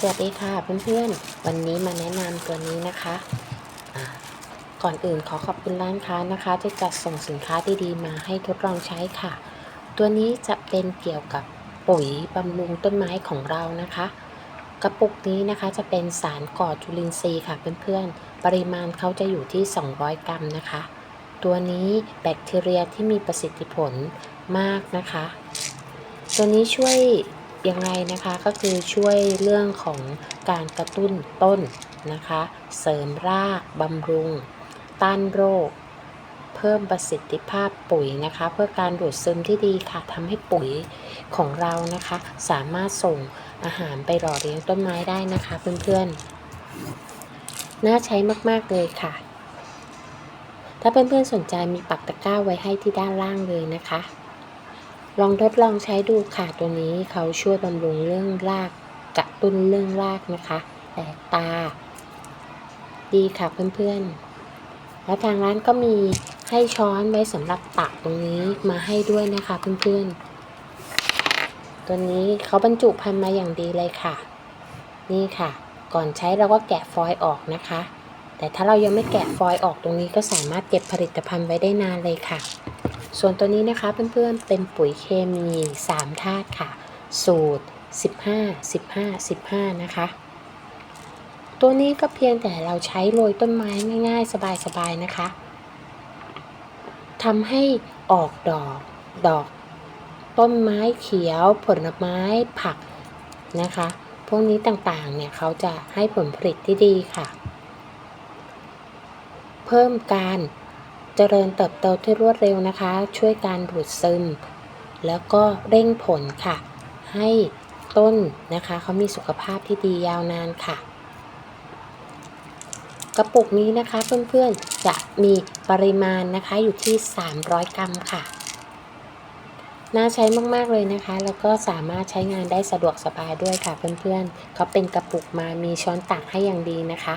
สวัสดีค่ะเพื่อนๆ วันนี้มาแนะนำตัวนี้นะคะ ก่อนอื่นขอขอบคุณร้านค้านะคะ ที่จัดส่งสินค้าดีๆ มาให้ทดลองใช้ค่ะ ตัวนี้จะเป็นเกี่ยวกับปุ๋ยบำรุงต้นไม้ของเรานะคะ กระปุกนี้นะคะจะเป็นสารก่อจุลินทรีย์ค่ะเพื่อนๆ ปริมาณเขาจะอยู่ที่ 200 กรัมนะคะ ตัวนี้แบคทีเรียที่มีประสิทธิผลมากนะคะ ตัวนี้ช่วย ยังไงนะคะก็คือช่วยเรื่องของการกระตุ้นต้นนะคะ เสริมรากบำรุง ต้านโรค เพิ่มประสิทธิภาพปุ๋ยนะคะ เพื่อการดูดซึมที่ดีค่ะทำให้ปุ๋ยของเรานะคะ สามารถส่งอาหารไปหล่อเลี้ยงต้นไม้ได้นะคะเพื่อนๆ น่าใช้มากๆเลยค่ะ ถ้าเพื่อนๆสนใจมีปักตะกร้าไว้ให้ที่ด้านล่างเลยนะคะ ลองทดลองใช้ดูค่ะตัวนี้เขาช่วยบำรุงเรื่องรากกระตุ้นเรื่องรากนะคะแตกตา ดีค่ะเพื่อนๆ แล้วทางร้านก็มีให้ช้อนไว้สำหรับตักตรงนี้มาให้ด้วยนะคะเพื่อนๆ ตัวนี้เขาบรรจุภัณฑ์มาอย่างดีเลยค่ะ นี่ค่ะ ก่อนใช้เราก็แกะฟอยล์ออกนะคะ แต่ถ้าเรายังไม่แกะฟอยล์ออกตรงนี้ก็สามารถเก็บผลิตภัณฑ์ไว้ได้นานเลยค่ะ ส่วนตัวนี้นะคะเพื่อนๆเป็นปุ๋ยเคมี 3 ธาตุค่ะ สูตร 15 15 15 นะคะ ตัวนี้ก็เพียงแต่เราใช้โรยต้นไม้ง่ายๆ สบายๆ นะคะทำให้ออกดอกดอก ต้นไม้เขียวผลไม้ผักนะคะ พวกนี้ต่างๆ เนี่ยเขาจะให้ผลผลิตที่ดีค่ะ เพิ่มการ เจริญเติบโตที่รวดเร็วนะคะ ช่วยการดูดซึม แล้วก็เร่งผลค่ะ ให้ต้นนะคะเขามีสุขภาพที่ดียาวนานค่ะ กระปุกนี้นะคะเพื่อนๆจะมีปริมาณนะคะอยู่ที่ 300 กรัมค่ะ น่าใช้มากๆเลยนะคะ แล้วก็สามารถใช้งานได้สะดวกสบายด้วยค่ะเพื่อนๆเขาเป็นกระปุกมามีช้อนตักให้อย่างดีนะคะ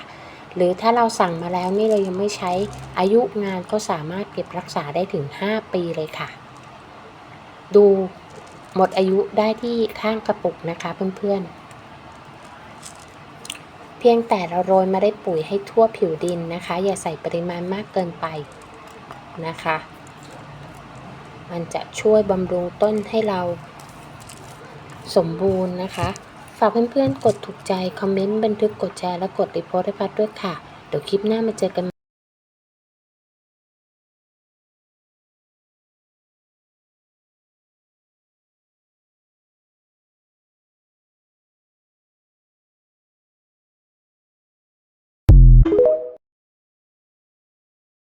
หรือถ้าเราสั่งมาแล้วนี่เรายังไม่ใช้อายุงานก็สามารถเก็บรักษาได้ถึง 5 ปีเลยค่ะ ดูหมดอายุได้ที่ข้างกระปุกนะคะเพื่อนๆ เพียงแต่เราโรยมาได้ปุ๋ยให้ทั่วผิวดินนะคะ อย่าใส่ปริมาณมากเกินไปนะคะ มันจะช่วยบำรุงต้นให้เราสมบูรณ์นะคะ ฝากเพื่อนๆ กดถูกใจ คอมเมนต์ บันทึก กดแชร์ และกดรีโพสต์ให้พัดด้วยค่ะ เดี๋ยวคลิปหน้ามาเจอกัน